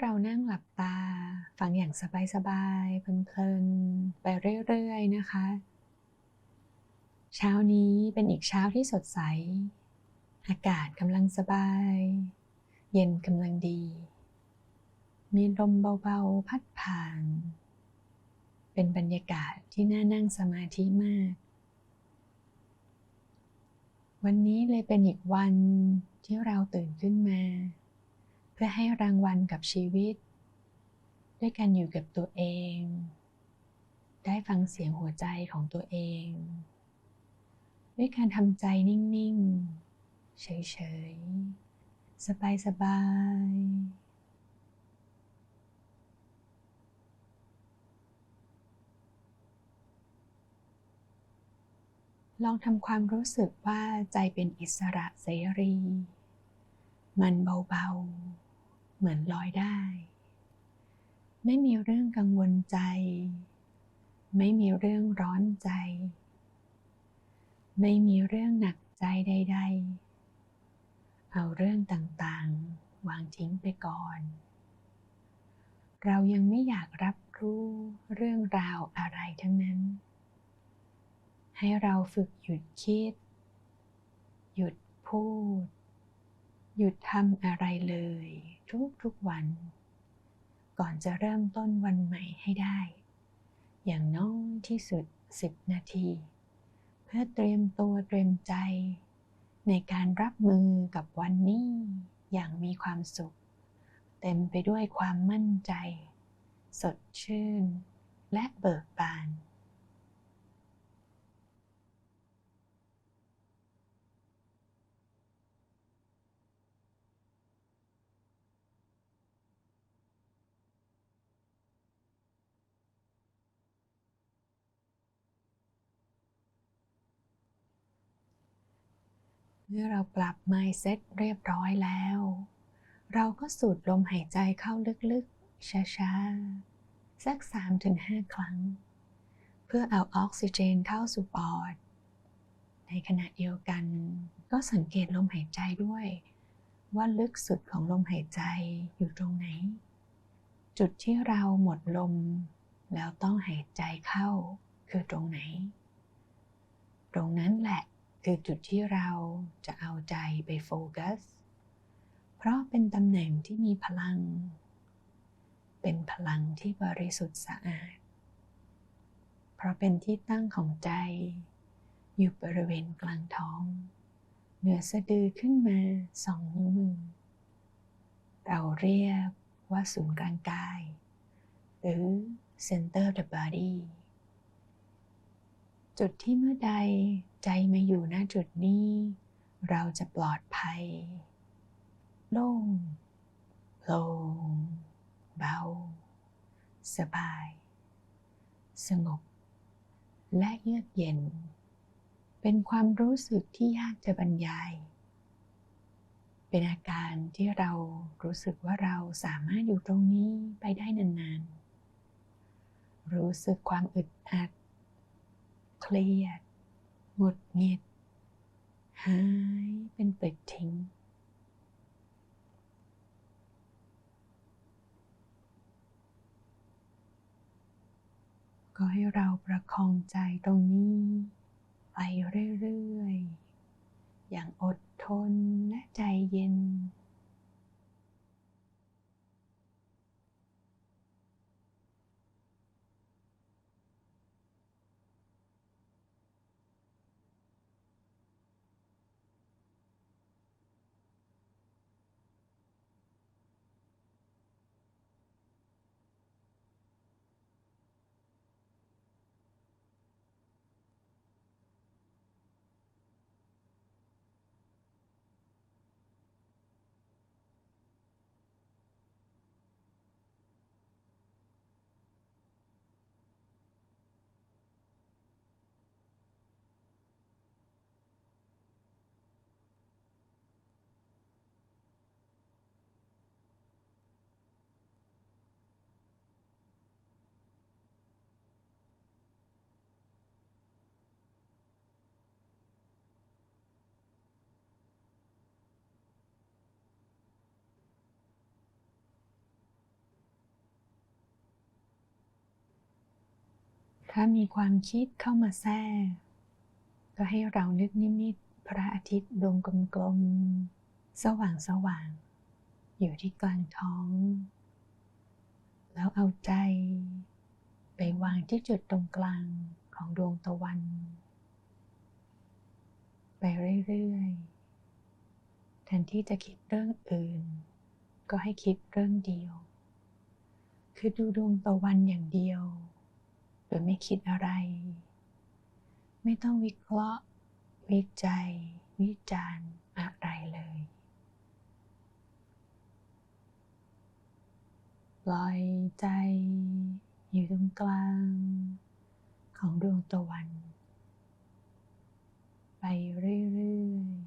เรานั่งหลับตา ฟังอย่างสบายๆเพลินๆไปเรื่อยๆนะคะ เช้านี้เป็นอีกเช้าที่สดใส อากาศกำลังสบาย เย็นกำลังดี มีลมเบาๆพัดผ่าน เป็นบรรยากาศที่น่านั่งสมาธิมาก วันนี้เลยเป็นอีกวันที่เราตื่นขึ้นมา พื่อให้รางวัลกับชีวิต ด้วยการอยู่กับตัวเอง ได้ฟังเสียงหัวใจของตัวเอง ด้วยการทำใจนิ่ง ๆ เฉย ๆ สบาย ๆลองทำความรู้สึกว่าใจเป็นอิสระเสรี มันเบา ๆ เหมือนลอยได้ ไม่มีเรื่องกังวลใจ ไม่มีเรื่องร้อนใจ ไม่มีเรื่องหนักใจใด ๆ เอาเรื่องต่างๆ วางทิ้งไปก่อน เรายังไม่อยากรับรู้เรื่องราวอะไรทั้งนั้น ให้เราฝึกหยุดคิด หยุดพูด หยุดทำอะไรเลย ทุกๆวัน ก่อนจะเริ่มต้นวันใหม่ให้ได้ อย่างน้อยที่สุด 10 นาที เพื่อเตรียมตัวเตรียมใจ ในการรับมือกับวันนี้อย่างมีความสุข เต็มไปด้วยความมั่นใจ สดชื่น และเบิกบาน มื่อเราปรับ mindset เรียบร้อยแล้ว เราก็สูดลมหายใจเข้าลึกๆ ช้าๆ สัก 3-5 ครั้ง เพื่อเอาออกซิเจนเข้าสู่ปอด ในขณะเดียวกัน ก็สังเกตลมหายใจด้วย ว่าลึกสุดของลมหายใจอยู่ตรงไหน จุดที่เราหมดลม แล้วต้องหายใจเข้าคือตรงไหน ตรงนั้นแหละ คือจุดที่เราจะเอาใจไปโฟกัส เพราะเป็นตำแหน่งที่มีพลัง เป็นพลังที่บริสุทธิ์สะอาด เพราะเป็นที่ตั้งของใจ อยู่บริเวณกลางท้อง เหนือสะดือขึ้นมาสองนิ้วมือ เราเรียกว่าศูนย์กลางกาย หรือ center of the body จุดที่เมื่อใดใจมาอยู่ณจุดนี้ เราจะปลอดภัย โล่งโปร่งเบา สบาย สงบ และเยือกเย็น เป็นความรู้สึกที่ยากจะบรรยาย เป็นอาการที่เรารู้สึกว่าเราสามารถอยู่ตรงนี้ไปได้นานๆ รู้สึกความอึดอัด เครียดหงุดหงิด หายเป็นปลิดทิ้ง ก็ให้เราประคองใจตรงนี้ ไปเรื่อยๆ อย่างอดทนและใจเย็น ถ้ามีความคิดเข้ามาแทรก ก็ให้เรานึกนิมิตพระอาทิตย์ดวงกลมๆ สว่างสว่างอยู่ที่กลางท้อง แล้วเอาใจ ไปวางที่จุดตรงกลางของดวงตะวัน ไปเรื่อยๆแทนที่จะคิดเรื่องอื่น ก็ให้คิดเรื่องเดียว คือดูดวงตะวันอย่างเดียว ยไม่คิดอะไร ไม่ต้องวิเคราะห์ วิจัย วิจารณ์อะไรเลยปล่อยใจอยู่ตรงกลางของดวงตะวัน ไปเรื่อยๆ